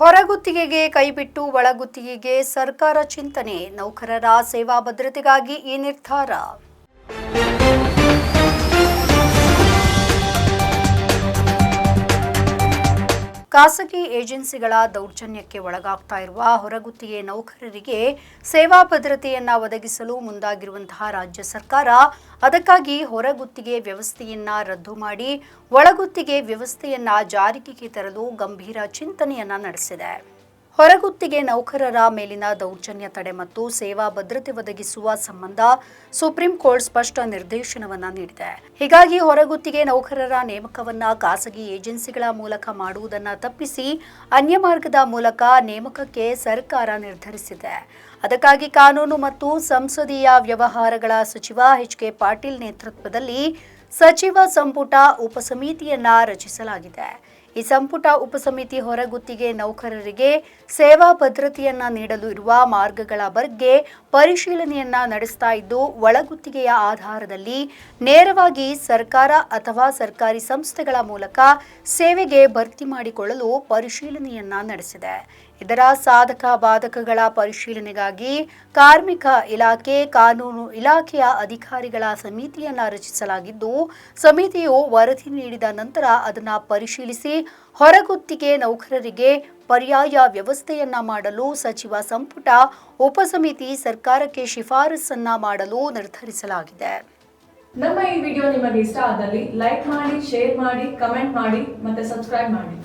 ಹೊರಗುತ್ತಿಗೆಗೆ ಕೈಬಿಟ್ಟು ಒಳಗುತ್ತಿಗೆಗೆ ಸರ್ಕಾರ ಚಿಂತನೆ. ನೌಕರರ ಸೇವಾ ಭದ್ರತೆಗಾಗಿ ಈ ನಿರ್ಧಾರ. ಖಾಸಗಿ ಏಜೆನ್ಸಿಗಳ ದೌರ್ಜನ್ಯಕ್ಕೆ ಒಳಗಾಗ್ತಾ ಇರುವ ಹೊರಗುತ್ತಿಗೆ ನೌಕರರಿಗೆ ಸೇವಾ ಭದ್ರತೆಯನ್ನ ಒದಗಿಸಲು ಮುಂದಾಗಿರುವಂತಹ ರಾಜ್ಯ ಸರ್ಕಾರ ಅದಕ್ಕಾಗಿ ಹೊರಗುತ್ತಿಗೆ ವ್ಯವಸ್ಥೆಯನ್ನ ರದ್ದು ಮಾಡಿ, ಒಳಗುತ್ತಿಗೆ ವ್ಯವಸ್ಥೆಯನ್ನ ಜಾರಿಗೆ ತರಲು ಗಂಭೀರ ಚಿಂತನೆಯನ್ನ ನಡೆಸಿದೆ. ಹೊರಗುತ್ತಿಗೆ ನೌಕರರ ಮೇಲಿನ ದೌರ್ಜನ್ಯ ತಡೆ ಮತ್ತು ಸೇವಾ ಭದ್ರತೆ ಒದಗಿಸುವ ಸಂಬಂಧ ಸುಪ್ರೀಂ ಕೋರ್ಟ್ ಸ್ಪಷ್ಟ ನಿರ್ದೇಶನವನ್ನ ನೀಡಿದೆ. ಹೀಗಾಗಿ ಹೊರಗುತ್ತಿಗೆ ನೌಕರರ ನೇಮಕವನ್ನ ಖಾಸಗಿ ಏಜೆನ್ಸಿಗಳ ಮೂಲಕ ಮಾಡುವುದನ್ನು ತಪ್ಪಿಸಿ ಅನ್ಯ ಮಾರ್ಗದ ಮೂಲಕ ನೇಮಕಕ್ಕೆ ಸರ್ಕಾರ ನಿರ್ಧರಿಸಿದೆ. ಅದಕ್ಕಾಗಿ ಕಾನೂನು ಮತ್ತು ಸಂಸದೀಯ ವ್ಯವಹಾರಗಳ ಸಚಿವ ಎಚ್ ಕೆ ಪಾಟೀಲ್ ನೇತೃತ್ವದಲ್ಲಿ ಸಚಿವ ಸಂಪುಟ ಉಪಸಮಿತಿಯನ್ನ ರಚಿಸಲಾಗಿದೆ. ಈ ಸಂಪುಟ ಉಪಸಮಿತಿ ಹೊರಗುತ್ತಿಗೆ ನೌಕರರಿಗೆ ಸೇವಾ ಭದ್ರತೆಯನ್ನ ನೀಡಲು ಇರುವ ಮಾರ್ಗಗಳ ಬಗ್ಗೆ ಪರಿಶೀಲನೆಯನ್ನ ನಡೆಸ್ತಾ ಇದ್ದು, ಒಳಗುತ್ತಿಗೆಯ ಆಧಾರದಲ್ಲಿ ನೇರವಾಗಿ ಸರ್ಕಾರ ಅಥವಾ ಸರ್ಕಾರಿ ಸಂಸ್ಥೆಗಳ ಮೂಲಕ ಸೇವೆಗೆ ಭರ್ತಿ ಮಾಡಿಕೊಳ್ಳಲು ಪರಿಶೀಲನೆಯನ್ನ ನಡೆಸಿದೆ. ಇದರ ಸಾಧಕ ಬಾಧಕಗಳ ಪರಿಶೀಲನೆಗಾಗಿ ಕಾರ್ಮಿಕ ಇಲಾಖೆ, ಕಾನೂನು ಇಲಾಖೆಯ ಅಧಿಕಾರಿಗಳ ಸಮಿತಿಯನ್ನು ರಚಿಸಲಾಗಿದ್ದು, ಸಮಿತಿಯು ವರದಿ ನೀಡಿದ ನಂತರ ಅದನ್ನು ಪರಿಶೀಲಿಸಿ ಹೊರಗುತ್ತಿಗೆ ನೌಕರರಿಗೆ ಪರ್ಯಾಯ ವ್ಯವಸ್ಥೆಯನ್ನ ಮಾಡಲು ಸಚಿವ ಸಂಪುಟ, ಉಪಸಮಿತಿ ಸರ್ಕಾರಕ್ಕೆ ಶಿಫಾರಸನ್ನ ಮಾಡಲು ನಿರ್ಧರಿಸಲಾಗಿದೆ. ನಮ್ಮ ಈ ವಿಡಿಯೋ ನಿಮಗೆ ಇಷ್ಟ ಆದಲ್ಲಿ ಲೈಕ್ ಮಾಡಿ, ಶೇರ್ ಮಾಡಿ, ಕಮೆಂಟ್ ಮಾಡಿ ಮತ್ತೆ ಸಬ್ಸ್ಕ್ರೈಬ್ ಮಾಡಿ.